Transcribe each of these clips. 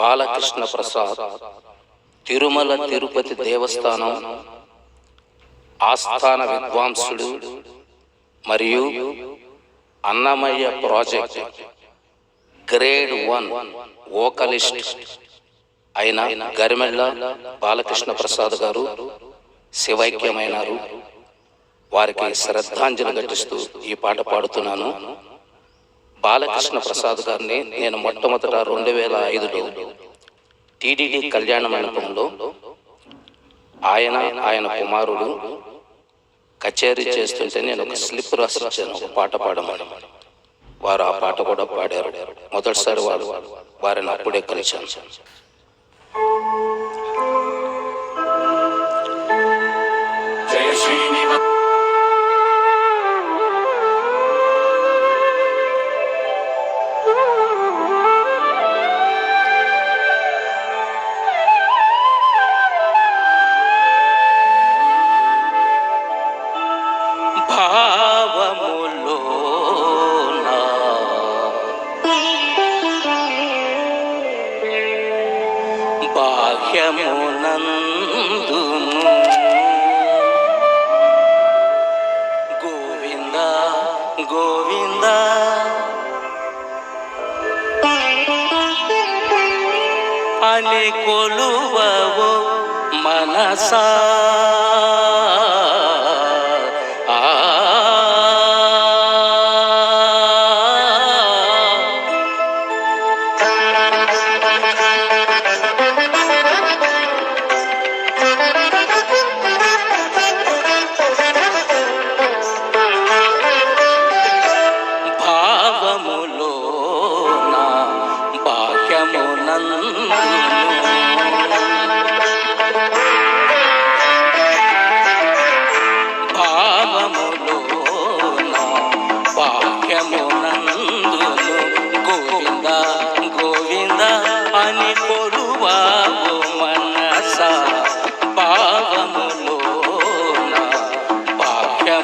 బాలకృష్ణ ప్రసాద్ తిరుమల తిరుపతి దేవస్థానం ఆస్థాన విద్వాంసుడు మరియు Annamayya project grade one vocalist అయిన గరిమెళ్ళ బాలకృష్ణ ప్రసాద్ గారు శివైక్యమైనారు. వారికి శ్రద్ధాంజలి ఘటిస్తూ ఈ పాట పాడుతున్నాను. బాలకృష్ణ ప్రసాద్ గారిని నేను మొట్టమొదట రెండు వేల ఐదులో టీడీడీ కళ్యాణ మండపంలో ఆయన ఆయన కుమారుడు కచేరీ చేస్తుంటే నేను ఒక స్లిప్ రాసిచ్చాను ఒక పాట పాడమని. వారు ఆ పాట కూడా పాడారు. మొదటిసారి వారు వారిని అప్పుడే కలిశాను. అని కొలువవో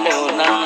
哦那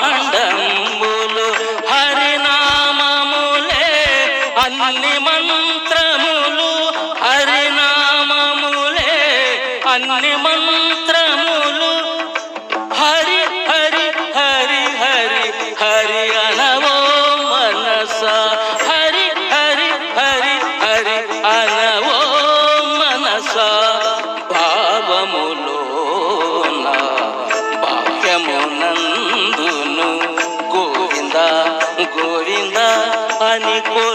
అని కొలువావు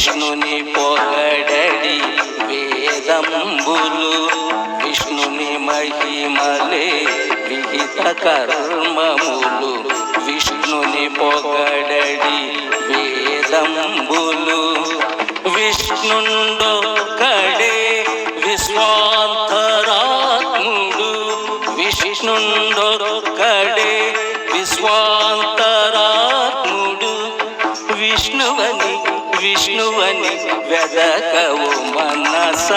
విష్ణుని పొగడడి వేదంబులు విష్ణుని మహిమలే విహిత కర్మములు. విష్ణుని పొగడడి వేదంబులు విష్ణుండో కడే విశ్వాంతరాత్ముడు. విష్ణుండో కడే విశ్వాంతరాత్ముడు. విష్ణువని విష్ణువని వెదకవు మనస.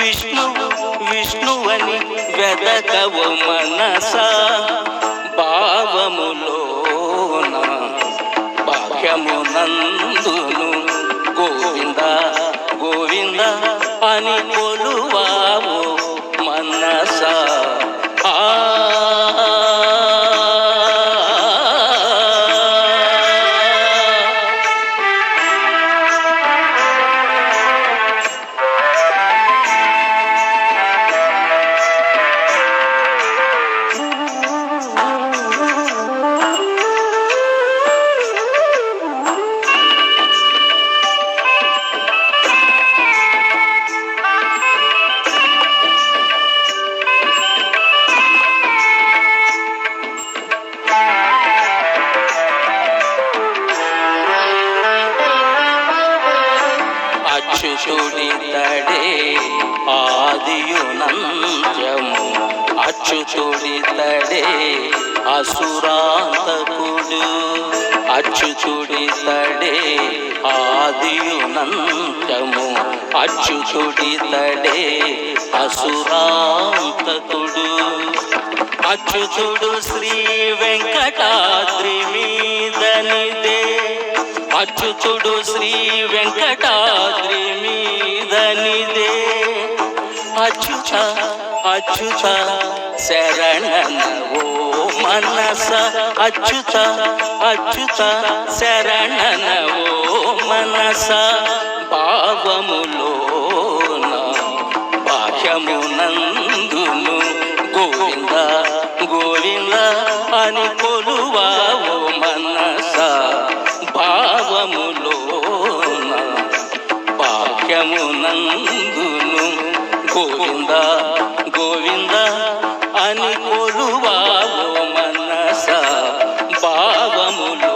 విష్ణువు విష్ణువని వెదకవు మనస. భావములోన భాగ్యమునందును గోవింద గోవింద అని కొలువా. అచ్యుతుడితడే ఆదియునంత్యము అచ్యుతుడితడే అసురాంతకుడు. అచ్యుతుడితడే ఆదియునంత్యము అచ్యుతుడితడే అసురాంతకుడు. అచ్యుతుడు శ్రీ వెంకటాద్రి మీదనిదే. అచ్యుతుడు శ్రీ వెంకటాద్రి మీదనిదే. అచ్యుత అచ్యుత శరణన ఓ మనస. అచ్యుత అచ్యుత శరణన ఓ మనస. భావములోన భావములోన గోవింద గోవింద అని కొలువావు మనస భావములో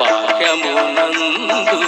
బాహ్యమునందును